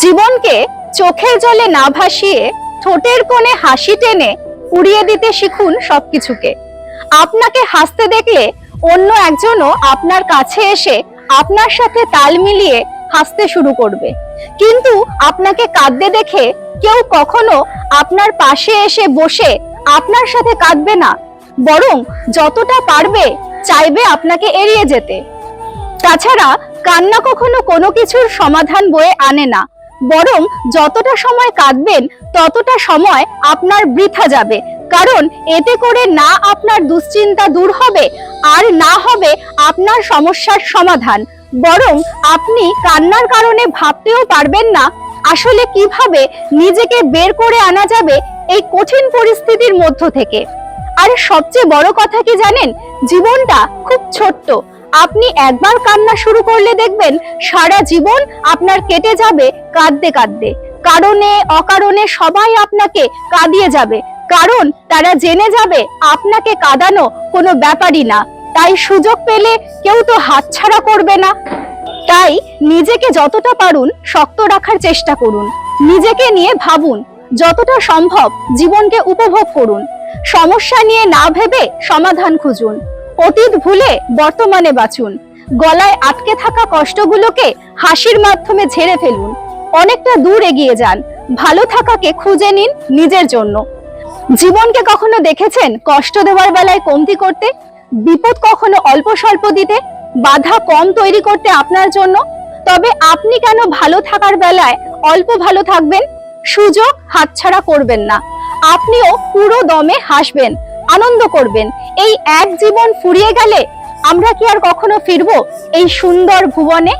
জীবনকে চোখের জলে না ভাসিয়ে ঠোঁটের কোণে হাসি টেনে উড়িয়ে দিতে শিখুন সবকিছুকে। আপনাকে হাসতে দেখলে অন্য একজনও আপনার কাছে এসে আপনার সাথে তাল মিলিয়ে হাসতে শুরু করবে। কিন্তু আপনাকে কাঁদতে দেখে কেউ কখনো আপনার পাশে এসে বসে আপনার সাথে কাঁদবে না, বরং যতটা পারবে চাইবে আপনাকে এড়িয়ে যেতে। তাছাড়া কান্না কখনো কোনো কিছুর সমাধান বয়ে আনে না বরং যতটা সময় কাঁদবেন ততটা সময় আপনার বৃথা যাবে। কারণ এতে করে না আপনার দুশ্চিন্তা দূর হবে, আর না হবে আপনার সমস্যার সমাধান। বরং আপনি কান্নার কারণে ভাবতেও পারবেন না, আসলে কীভাবে নিজেকে বের করে আনা যাবে এই কঠিন পরিস্থিতির মধ্য থেকে। আর সবচেয়ে বড় কথা কি জানেন? জীবনটা খুব ছোট্ট। আপনি একবার কান্না শুরু করলে দেখবেন সারা জীবন আপনার কেটে যাবে কাঁদতে কাঁদতে। কারণে, অকারণে সবাই আপনাকে কাঁদিয়ে যাবে। কারণ, তারা জেনে যাবে আপনাকে কাঁদানো কোনো ব্যাপারই না। তাই সুযোগ পেলে কেউ তো হাতছাড়া করবে না। তাই নিজেকে যতটা পারুন শক্ত রাখার চেষ্টা করুন। নিজেকে নিয়ে ভাবুন, যতটা সম্ভব জীবনকে উপভোগ করুন। সমস্যা নিয়ে না ভেবে সমাধান খুঁজুন। অতীত ভুলে বর্তমানে বাঁচুন। গলায় আটকে থাকা কষ্টগুলোকে হাসির মাধ্যমে ঝেড়ে ফেলুন। অনেকটা দূর এগিয়ে যান। ভালো থাকাকে খুঁজে নিন নিজের জন্য। জীবনকে কখনো দেখেছেন কষ্ট দেওয়ার বেলায় কমতি করতে? বিপদ কখনো অল্প স্বল্প দিতে? বাধা কম তৈরি করতে আপনার জন্য? তবে আপনি কেন ভালো থাকার বেলায় অল্প ভালো থাকবেন? সুযোগ হাতছাড়া করবেন না। আপনিও পুরো দমে হাসবেন। আনন্দ করবেন। এই এক জীবন ফুরিয়ে গেলে আমরা কি আর কখনো ফিরবো? এই সুন্দর ভুবনে?